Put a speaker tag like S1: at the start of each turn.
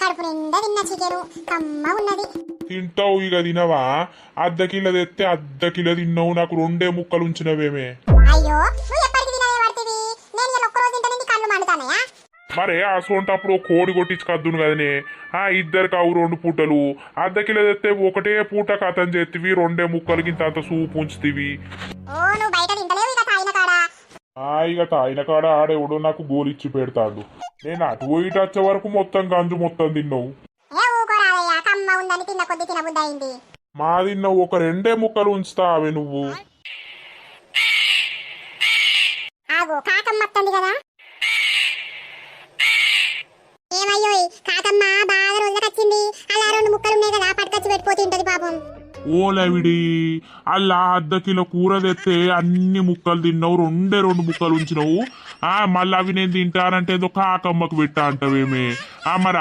S1: కడుపు నిండా తిన్న చికెను. కమ్మ ఉన్నది.
S2: తింటావు ఇక తినవా? అర్ధ కిలో తెస్తే అర్ధ కిలో తిన్నావు. నాకు రెండే ముక్కలు ఉంచినవేమే.
S1: అయ్యో నువ్వు ఎప్పటికి తినవే పడుతుంది నేను ఇలా ఒక్కరోజు తింటే కళ్ళు మండుతానయా?
S2: మరే అసోంటప్పుడు కోడి కొట్టించి కద్దును కదనే. ఆ ఇద్దరు కావు రెండు పూటలు. అర్ధ కిలో తెస్తే ఒకటే పూట కథం చేతివి రెండే ముక్కలకి ఇంత అంత సూపు ఉంచుతీవి.
S1: ఓ నువ్వు బయట తింటలేవు ఇక.
S2: ఇక తాయిన కాడ ఆడేవుడు నాకు గోలిచ్చి పెడతాడు. నేను అటు పోయి ఇటు వచ్చే వరకు మొత్తం గంజు మొత్తం తిన్నావు. మా తిన్నావు ఒక రెండే ముక్కలు ఉంచుతావే నువ్వు.
S1: కాకమ్మ వస్తుంది కదా. ఏమయ్యో కాకమ్మ బాగా రోజులకు వచ్చింది అలా రెండు ముక్కలు ఉన్నాయి కదా పట్టుకొచ్చి పెట్టిపోతుంటది పాపం.
S2: ఓలవిడి. అలా అర్ధ కిలో కూర తెస్తే అన్ని ముక్కలు తిన్నావు రెండే రెండు ముక్కలు ఉంచినావు. ఆ మళ్ళీ అవి నేను తింటానంటే ఏదో కాకమ్మకు పెట్టా అంటావేమే. ఆ మరి